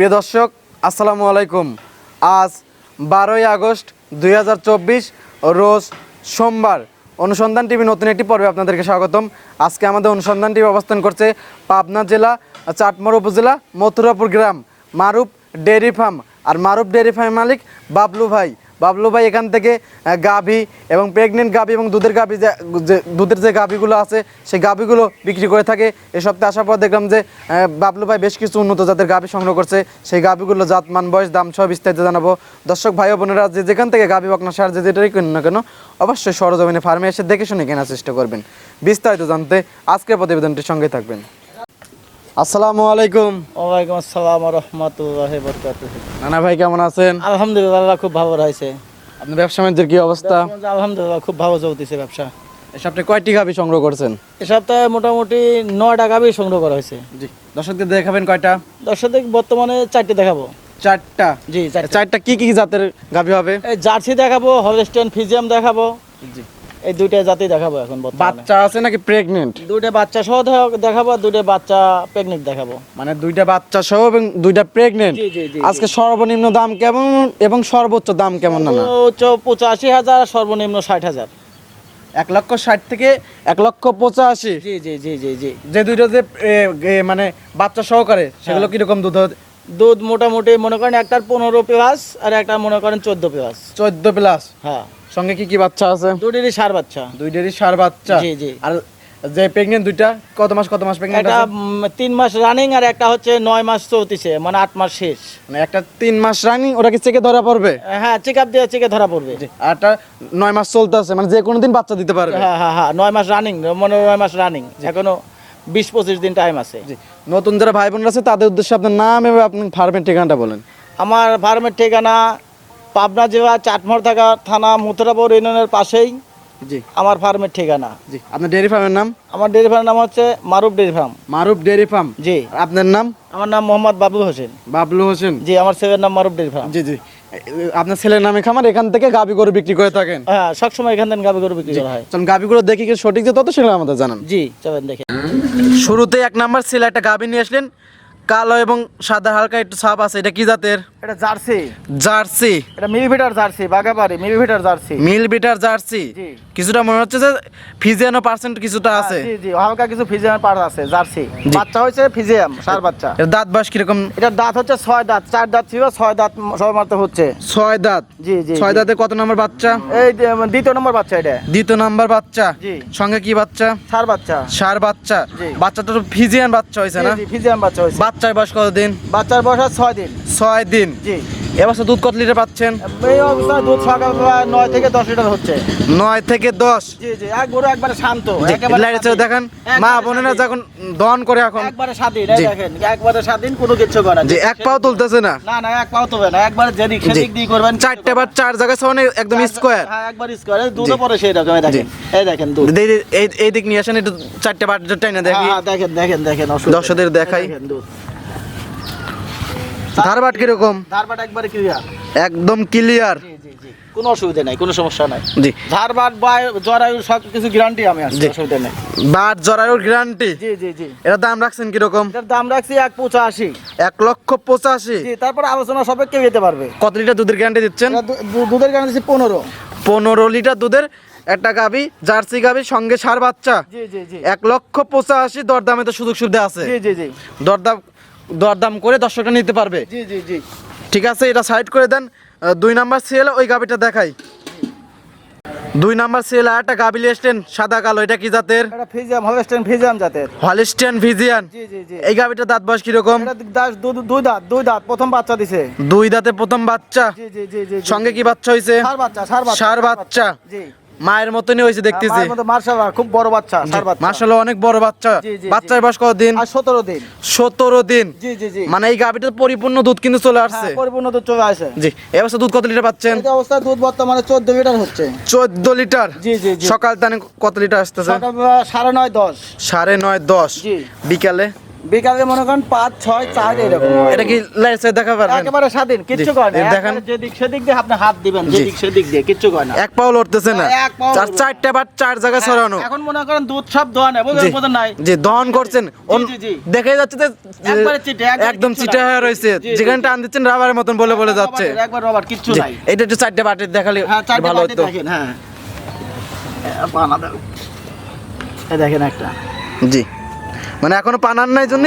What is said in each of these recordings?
প্রিয় দর্শক, আসসালামু আলাইকুম। আজ বারোই আগস্ট দু হাজার চব্বিশ, রোজ সোমবার। অনুসন্ধান টিভি নতুন একটি পর্বে আপনাদেরকে স্বাগতম। আজকে আমাদের অনুসন্ধান টিভি অবস্থান করছে পাবনা জেলা, চাটমোর উপজেলা, মথুরাপুর গ্রাম মারুপ ডেয়ারি ফার্ম। আর মারুপ ডেয়ারি ফার্মের মালিক বাবলু ভাই। বাবলু ভাই এখান থেকে গাভী এবং প্রেগনেন্ট গাভী এবং দুধের গাভী যে দুধের যে গাভীগুলো আছে, সেই গাভীগুলো বিক্রি করে থাকে। এ সপ্তাহে আসার পর দেখলাম যে বাবলু ভাই বেশ কিছু উন্নত জাতের গাভী সংগ্রহ করছে। সেই গাভীগুলো জাত মান বয়স, দাম সব বিস্তারিত জানাব। দর্শক ভাই বোনেরা, যে যেখান থেকে গাভী বকনা সার যে যেটাই কিনুন না কেন, অবশ্যই সরজমিনে ফার্মে এসে দেখে শুনে কেনার চেষ্টা করবেন। বিস্তারিত জানতে আজকের প্রতিবেদনটির সঙ্গে থাকবেন। আসসালামু আলাইকুম। ওয়ালাইকুম আসসালাম রহমতুল্লাহ বরকাত নানা ভাই কেমন আছেন? আলহামদুলিল্লাহ খুব ভালো রয়েছে। আপনার ব্যবসা বাণিজ্যের কি অবস্থা? আলহামদুলিল্লাহ খুব ভালো চলতেছে ব্যবসা। এ সপ্তাহে কয়টি গাভী সংগ্রহ করছেন? এ সপ্তাহে মোটামুটি নয়টা গাভি সংগ্রহ করা হয়েছে। জি দর্শকদের দেখাবেন কয়টা? দর্শক বর্তমানে চারটে দেখাবো। চারটা? জি চারটা। কি কি জাতের গাভী হবে? এই জার্সি দেখাবো হলস্টেন ফিজিয়াম দেখাবো। জি। এই দুইটা জাতি দেখাবো এখন বাচ্চা আছে নাকি প্রেগনেন্ট দুইটা বাচ্চা সহ দেখাবো দুইটা বাচ্চা প্রেগনেন্ট দেখাবো। মানে দুইটা বাচ্চা সহ এবং দুইটা প্রেগনেন্ট আজকে সর্বনিম্ন দাম কেমন এবং সর্বোচ্চ দাম কেমন না উচ্চ পঁচাশি হাজার সর্বনিম্ন ষাট হাজার। এক লক্ষ ষাট থেকে এক লক্ষ পঁচাশি? জি জি জি জি জি। যে দুইটা যে মানে বাচ্চা সহকারে সেগুলো হ্যাঁ। কীরকম দুধ? দুধ মোটামুটি মনে করেন একটার পনেরো প্লাস আর একটা মনে করেন চোদ্দ প্লাস চোদ্দ প্লাস হ্যাঁ। সঙ্গে কি কি বাচ্চা আছে? দুটিরই সার বাচ্চা। দুইটারই সার বাচ্চা। জি, জি। আর যে প্রেগনেন্ট দুইটা কত মাস কত মাস প্রেগনেন্ট এটা তিন মাস রানিং আর একটা হচ্ছে নয় মাস চলতেছে মানে আট মাস শেষ। মানে একটা তিন মাস রানিং ওটা কি চেকে ধরা পড়বে? হ্যাঁ চেক আপ দিয়ে চেকে ধরা পড়বে। আর একটা নয় মাস চলতে আছে মানে যে কোনো দিন বাচ্চা দিতে পারবে। হ্যাঁ হ্যাঁ হ্যাঁ নয় মাস রানিং মানে নয় মাস রানিং এখনও বিশ পঁচিশ দিন টাইম আছে। নতুন যারা ভাই বোনরা আছে তাদের উদ্দেশ্যে আপনার নাম এবং আপনি ফার্মের ঠিকানাটা বলেন। আমার ফার্মের ঠিকানা পাবনা জেলা চাটমোড় থাকা থানা মুথুরাপুর ইউনিয়নের পাশেই জি। আমার ফার্মের ঠিকানা। জি আপনার ডেয়ারি ফার্মের নাম? আমার ডেয়ারি ফার্মের নাম হচ্ছে Maruf dairy farm. Maruf dairy farm? জি। আপনার নাম? আমার নাম মোহাম্মদ বাবুল হোসেন। বাবলু হোসেন। জি আমার ছেলের নাম মারুফ ডেয়ারি ফার্ম। জি জি। আপনার ছেলের নামে খামার এখান থেকে গাবি গরু বিক্রি করে থাকেন। হ্যাঁ সবসময় এখান থেকে গাবি গরু বিক্রি করা হয়। চলুন গাবি গরু দেখি কি সঠিক যে তত সেগুলো আমাদের জানান। জি চলেন দেখে। শুরুতে এক নাম্বার ছেলে একটা গাবি নিয়ে আসলেন। কালো এবং সাদা হালকা একটু ছাপ আছে এটা কি জাতের? এটা জার্সি। জার্সি। এটা মিলিভিটার জার্সি বাগাবাড়ি মিলিভিটার জার্সি। মিল বিটার জার্সি কিছুটা মনে হচ্ছে যে ফিজিয়ানো পার্সেন্ট কিছুটা আছে। জি জি হালকা কিছু ফিজিয়াম পার আছে জার্সি। বাচ্চা হয়েছে ফিজিয়াম সার বাচ্চা। এর দাঁত বাস কীরকম? এটার দাঁত হচ্ছে ছয় দাঁত চার দাঁত ছিল ছয় দাঁত সব মাত্র হচ্ছে। ছয় দাঁত? জি জি ছয় দাঁতে কত নম্বর বাচ্চা? এই দ্বিতীয় নম্বর বাচ্চা এটা। দ্বিতীয় নাম্বার বাচ্চা। জি। সঙ্গে কি বাচ্চা? সার বাচ্চা। সার বাচ্চা। বাচ্চাটা তো ফিজিয়ান বাচ্চা হয়েছে না? ফিজিয়াম বাচ্চা হয়েছে। বাচ্চার বয়স কতদিন? বাচ্চার বয়স আছে ছয় দিন। ছয় দিন। জি। এবছর দুধ কত লিটার পাচ্ছেন? এই অবস্থায় দুধ সকালবেলা নয় থেকে দশ লিটার হচ্ছে। নয় থেকে দশ? জি জি। এক গরু একবারে শান্ত। জি, চেয়ে স্বাধীন। দেখান। মা বোনেরা যখন দহন করে এখন। একবারে স্বাধীন দেখেন একবারে স্বাধীন কোনো কিছু করে না। যে এক পাও তুলতেছে না। না না এক পাও তোবে না। একবারে যেদিক জি। সেদিক দিয়ে করবেন চারটে বার চার জায়গায় সমানে একদম স্কোয়ার হ্যাঁ একবার স্কোয়ার দুধও পরে সেই রকম এই দেখেন। এই দেখেন দুধ। এই এই দিক নিয়ে আসেন একটু চারটে বার টাইনে দেখি। হ্যাঁ, হ্যাঁ, দেখেন দেখেন দেখেন দর্শকদের দেখাই। দুধ। ধারবাট কীরকম? ধারবাট একবারে ক্লিয়ার একদম ক্লিয়ার জি জি জি। কোনো অসুবিধা নাই কোনো সমস্যা নাই। জি। ধারবাট বা জরায়ু সব কিছু গ্যারান্টি আমি অসুবিধা নেই। বাট জরায়ুর গ্যারান্টি জি জি জি। এর দাম রাখছেন এটার দাম রাখছি এক পঁচাশি। এক লক্ষ পঁচাশি? জি তারপর আলোচনা সবে কেউ যেতে পারবে। কত লিটার দুধের গ্যারান্টি দিচ্ছেন? দুধের গ্যারান্টি দিচ্ছি পনেরো। পনেরো লিটার দুধের একটা গাবি জার্সি গাবি সঙ্গে সার বাচ্চা। এক লক্ষ পঁচাশি দরদামে তো সুযোগ সুবিধা আছে। দরদাম দরদাম করে দর্শকরা নিতে পারবে। জি জি জি। ঠিক আছে এটা সাইড করে দেন। দুই নাম্বার সেল ওই গাবিটা দেখাই। দুই নাম্বার সেল আর একটা গাবি লিয়েছেন সাদা কালো এটা কি জাতের? এটা ফিজিয়াম হলস্টেন ফিজিয়াম জাতের। হলিস্টিয়ান ভিজিয়ান জি জি জি। এই গাবিটা দাঁত বয়স কীরকম? এটা দাস দুই দাঁত দুই দাঁত প্রথম বাচ্চা দিছে। দুই দাঁতে প্রথম বাচ্চা। জি জি জি জি। সঙ্গে কি বাচ্চা হয়েছে সার বাচ্চা সার বাচ্চা ষাঁড় বাচ্চা। জি। মায়ের মতনই হয়েছে দেখতেছি। মার্শাল্লাহ খুব বড় বাচ্চা মাসাল্লাহ অনেক বড় বাচ্চা। বাচ্চার বয়স কতদিন? সতেরো দিন। সতেরো দিন। জি জি জি। মানে এই গাবিটা পরিপূর্ণ দুধ কিন্তু চলে আসছে। হ্যাঁ, পরিপূর্ণ দুধ চলে আসে। জি এবছর দুধ কত লিটার পাচ্ছেন? এই অবস্থায় দুধ বর্তমানে চোদ্দ লিটার হচ্ছে। চোদ্দ লিটার? জি জি সকাল তানে কত লিটার আসতেছে? সকালবেলা সাড়ে নয় দশ। সাড়ে নয় দশ। জি। বিকালে? বিকালে মনে করেন পাঁচ ছয় চার এরকম। এটা কি লাইসে দেখা পারবেন? একেবারে স্বাধীন কিচ্ছু করে না। দেখেন। যেদিক সেদিক দিয়ে আপনি হাত দিবেন যেদিক সেদিক দিয়ে কিচ্ছু করে না। এক পাও লড়তেছে না। চার চারটা বার চার জায়গায় ছড়ানো। এখন মনে করেন দুধ সব ধোয়া নেই বুঝলেন নাই। জি দহন করছেন। দেখে যাচ্ছে যে যে একবারে চিটে, একদম চিটা হয়ে রয়েছে। যেখানে টান দিচ্ছেন রাবারের মতন বলে বলে যাচ্ছে। একবার রবার কিচ্ছু নাই। এটা একটু চারটে বাটির দেখালে হ্যাঁ ভালো হতো। হ্যাঁ। দেখেন একটা। জি। মানে এখনও পানান নাই জন্য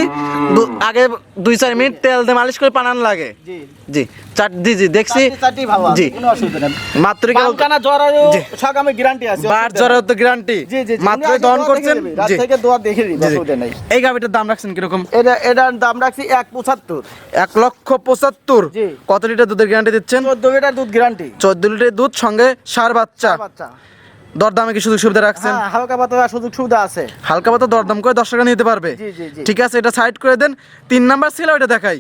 আগে দুই চার মিনিট তেল দিয়ে মালিশ করে পানান লাগে। জি। জি জি দেখছি। জি। কোনো মাত্র কি পালকানা জরায়ু জি। সকামে গ্যারান্টি আছে বার জ্বর তো গ্যারান্টি জি জি মাত্র দোয়া করছেন? জি। থেকে দোয়া দেখে। অসুবিধা নেই। এই গাভিটার দাম রাখছেন কীরকম? এটা এটার দাম রাখছি এক পঁচাত্তর। এক লক্ষ পঁচাত্তর। জি। কত লিটার দুধের গ্যারান্টি দিচ্ছেন? চোদ্দ লিটার দুধ গ্যারান্টি চোদ্দ লিটার দুধ সঙ্গে সার বাচ্চা। বাচ্চা। দরদামে কি সুযোগ সুবিধা রাখছেন? হ্যাঁ হালকা পাতলা সুযোগ সুবিধা আছে। হালকা পাতা দরদাম করে দশ টাকা নিতে পারবে। ঠিক আছে এটা সাইড করে দেন। তিন নাম্বার ছিল ওইটা দেখাই।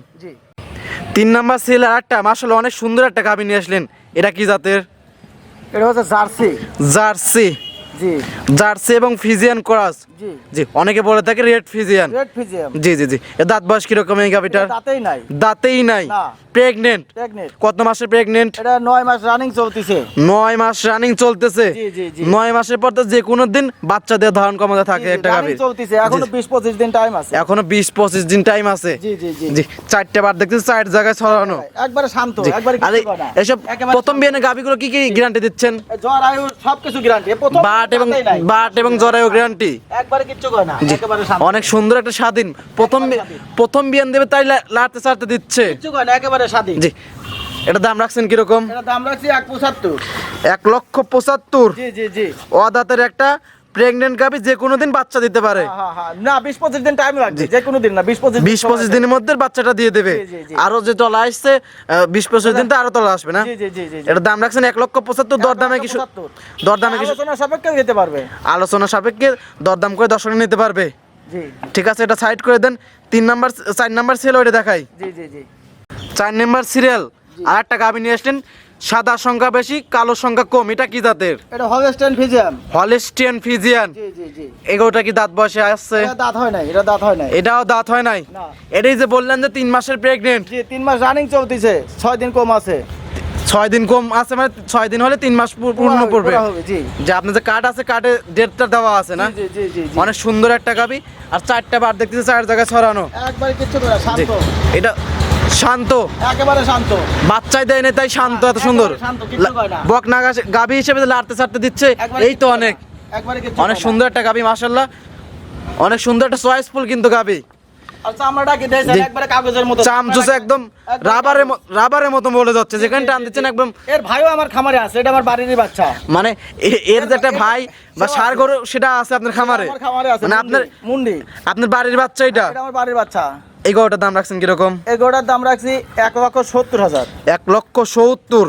তিন নাম্বার ছিল আটটা মাসাল অনেক সুন্দর একটা গাভি নিয়ে আসলেন। এটা কি জাতের? এটা হচ্ছে জার্সি। জার্সি। জার্সি এবং ফিজিয়ান ক্রস। জি। অনেকে বলে থাকে রেড ফিজিয়ান। রেড ফিজিয়াম জি জি জি। এর দাঁত বয়স কীরকম এই গাভিটার তাতেই নাই। দাঁতেই নাই। প্রেগনেন্ট কত মাসের প্রেগনেন্ট এটা নয় মাস রানিং চলতেছে। নয় মাস রানিং চলতেছে। জি, জি, জি। নয় মাসের পর তো যে কোনো দিন বাচ্চা দিয়ে ধারণ ক্ষমতা থাকে একটা চলতেছে। এখনও জি। বিশ পঁচিশ দিন টাইম আছে। এখনও বিশ পঁচিশ দিন টাইম আছে। জি জি জি। জি চারটে বার দেখতেছি চার জায়গায় ছড়ানো। একবারে শান্ত জি। একবারে কিছু না। এসব প্রথম বিয়ানে গাভিগুলো কি কি গ্যারান্টি দিচ্ছেন? জ্বর আয়ু সবকিছু গ্যারান্টি প্রথম বাট এবং বাট এবং জরায়ু গ্যারান্টি একবারে কিচ্ছু না একেবারে শান্ত। অনেক সুন্দর একটা স্বাধীন। প্রথম প্রথম বিয়ান দেবে তাই লাড়তে দিচ্ছে। কিচ্ছু না একেবারে স্বাধীন জি। এটা দাম রাখছেন কীরকম? এটা দাম রাখছি এক পঁচাত্তর। এক লক্ষ পঁচাত্তর? জি জি জি। অদাতের একটা প্রেগনেন্ট গাভি যে কোনো দিন বাচ্চা দিতে পারে। হ্যাঁ, হ্যাঁ, হ্যাঁ। না বিশ পঁচিশ দিন টাইম লাগবে। যে কোনো দিন না বিশ পঁচিশ বিশ পঁচিশ। দিনের মধ্যে বাচ্চাটা দিয়ে দেবে। আরও যে তলা আসছে বিশ পঁচিশ দিন তো আরও তলা আসবে না। এটা দাম রাখছেন এক লক্ষ পঁচাত্তর দরদামে কিছু 1,75,000 দরদামে কিছু আলোচনা সাপেক্ষে যেতে পারবে। আলোচনা সাপেক্ষে দরদাম করে দর্শক নিতে পারবে। জি ঠিক আছে এটা সাইড করে দেন। তিন নাম্বার চার নাম্বার সিরিয়াল ওইটা দেখাই। জি জি জি। চার নাম্বার সিরিয়াল। আর একটা গাভি নিয়ে আসলেন সাদা সংখ্যা বেশি কালো সংখ্যা কম এটা কি জাতের? এটা হলস্টেন ফিজিয়াম হলেস্টিয়ান ফিজিয়ান। জি জি জি। এগোটা কি দাঁত বসে আসছে? এটা দাঁত হয় নাই এটা দাঁত হয় নাই। এটাও দাঁত হয় নাই? না। এটাই যে বললেন যে তিন মাসের প্রেগনেন্ট জি তিন মাস রানিং চলতেছে ছয় দিন কম আছে। ছয় দিন কম আছে মানে ছয় দিন হলে তিন মাস পূর্ণ পড়বে জি। যে আপনার যে কার্ড আছে কার্ডে ডেটটা দেওয়া আছে না? অনেক সুন্দর একটা গাবি আর চারটা বার দেখতেছে চার জায়গায় ছড়ানো। একবারে এটা শান্ত। একেবারে শান্ত। বাচ্চাই দেয় না তাই শান্ত এত সুন্দর। না। বক গাবি হিসেবে লাড়তে ছাড়তে দিচ্ছে এই তো অনেক। না, অনেক সুন্দর একটা গাবি মাশাল্লাহ অনেক সুন্দর একটা চয়েসফুল কিন্তু গাবি একদম রাবারের মতো বলে যাচ্ছে যেখানে টান দিচ্ছেন একদম। এর ভাইও আমার খামারে আছে এটা আমার বাড়িরই বাচ্চা। মানে এর যে একটা ভাই বা সার। গরু সেটা আছে আপনার খামারে? মানে আপনার মুন্ডি আপনার বাড়ির বাচ্চা এটা? এটা আমার বাড়ির বাচ্চা। এই গরুটার দাম রাখছেন কীরকম? এই দাম রাখছি এক লক্ষ সত্তর হাজার। এক লক্ষ সত্তর।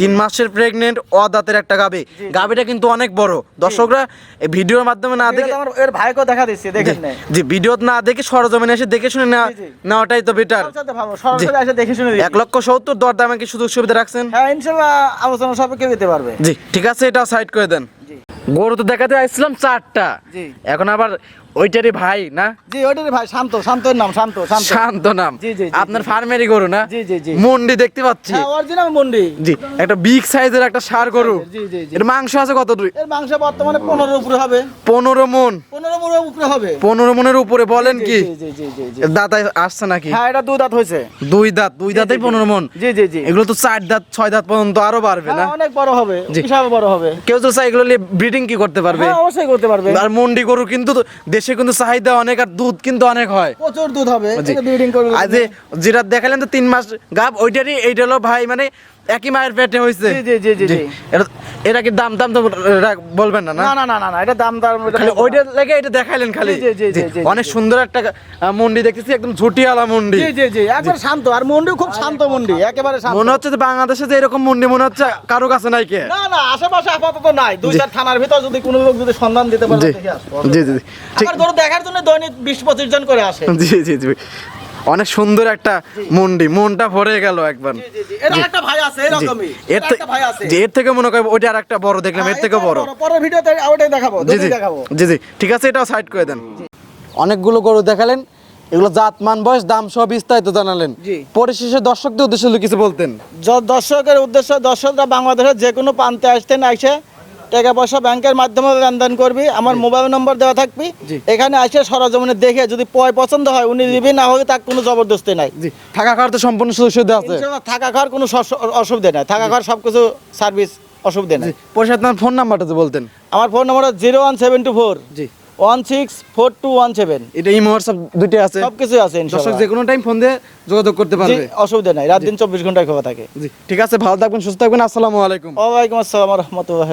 তিন মাসের প্রেগনেন্ট অদাতের একটা গাবি। গাবিটা কিন্তু অনেক বড়। দর্শকরা এই ভিডিওর মাধ্যমে না দেখে আমার এর ভাইকেও দেখা দিচ্ছি দেখেন জি ভিডিও না দেখে সরজমিনে এসে দেখে শুনে জি। নেওয়াটাই তো বেটার সরাসরি এসে দেখে শুনে এক লক্ষ সত্তর দর দামে কি সুযোগ সুবিধা রাখছেন? হ্যাঁ ইনশাল্লাহ আলোচনা সাপেক্ষে দিতে পারবে। জি ঠিক আছে এটা সাইড করে দেন। গরু তো দেখাতে আসছিলাম চারটা। এখন আবার ওইটারই ভাই না জি ওইটারই ভাই শান্ত শান্তর নাম শান্ত শান্ত শান্ত নাম জি, জি, আপনার ফার্মেরই গরু না জি, জি, জি। মন্ডি দেখতে পাচ্ছি হ্যাঁ অরিজিনাল মন্ডি জি একটা বিগ সাইজের একটা সার গরু জি, জি, জি। এর মাংস আছে কত এর মাংস বর্তমানে পনেরো উপরে হবে পনেরো মন পনেরো মনের উপরে হবে পনেরো মনের উপরে বলেন কি জি জি জি জি আসছে নাকি হ্যাঁ এটা দু দাঁত হয়েছে দুই দাঁত দুই দাঁতেই পনেরো মন জি জি জি এগুলো তো চার দাঁত ছয় দাঁত পর্যন্ত আরও বাড়বে না হ্যাঁ অনেক বড় হবে। হিসাবে বড় হবে কেউ তো চাই এগুলো ব্রিডিং কি করতে পারবে হ্যাঁ অবশ্যই করতে পারবে আর মন্ডি গরু কিন্তু তো- দেশে কিন্তু চাহিদা অনেক আর দুধ কিন্তু অনেক হয় প্রচুর দুধ হবে জি। ব্রিডিং করবে আর যেটা দেখালেন তো তিন মাস গাব ওইটারই এইটা হলো ভাই মানে একই মায়ের পেটে হয়েছে জি, জি, জি, জি। এটা- এটা কি দাম দাম তো বলবেন না না? না না না এটা দাম দাম খালি ওইটা লেগে এটা দেখাইলেন খালি। অনেক সুন্দর একটা মন্ডি দেখতেছি একদম ঝুটিওয়ালা মন্ডি। জি জি জি একবার শান্ত আর মন্ডি খুব শান্ত মন্ডি একেবারে শান্ত। মনে হচ্ছে যে বাংলাদেশে যে এরকম মন্ডি মনে হচ্ছে কারও কাছে নাই কে? না না আশেপাশে আপাতত নাই। দুই। চার থানার ভিতর যদি কোনো লোক যদি সন্ধান দিতে পারে জি। জি জি। ঠিক। গরু দেখার জন্য দৈনিক বিশ পঁচিশ জন করে আসে। জি জি জি। অনেক সুন্দর একটা মন্ডি মনটা ভরে গেল একবার। জি, জি, জি। এর একটা ভাই আছে জি। এরকমই এর এর থেকে একটা ভাই আছে। জি, এর থেকে মনে করি ওইটা আর একটা বড় দেখলাম এর হ্যাঁ, থেকে বড়। পরের ভিডিওতে ওটাই দেখাবো জি জি। জি জি। ঠিক আছে এটাও সাইড করে দেন। অনেকগুলো গরু দেখালেন এগুলো জাত মান বয়স দাম সহ বিস্তারিত জানালেন। জি। পরিশেষে দর্শকদের উদ্দেশ্যে কিছু বলতেন। দর্শকের উদ্দেশ্য দর্শকরা বাংলাদেশের যে কোনো প্রান্তে আসতেন এসে টাকা পয়সা ব্যাংকের মাধ্যমে লেনদেন করবি আমার মোবাইল নম্বর দেওয়া থাকবি। এখানে এসে সরজমিনে দেখে যদি পয় পছন্দ হয় উনি দিবি না হয় তার কোনো জবরদস্তি নাই। থাকা খাওয়ার তো সম্পূর্ণ সুবিধা আছে। থাকা খাওয়ার কোনো অসুবিধা নাই। থাকা খাওয়ার সব কিছু সার্ভিস অসুবিধা নাই। পরিশেষে আপনার ফোন নাম্বারটা যদি বলতেন। আমার phone number zero one seven two four. জি। One six four two one seven. এটা ইমো হোয়াটসঅ্যাপ দুইটাই আছে। সব কিছু আছে দর্শক যে কোনো টাইম ফোন দিয়ে যোগাযোগ করতে পারবে। অসুবিধা নাই। রাত দিন চব্বিশ ঘন্টায় খোলা থাকে। জি ঠিক আছে ভালো থাকবেন সুস্থ থাকবেন। আসসালামু আলাইকুম। ওয়ালাইকুম আসসালাম রহমতুল্লাহ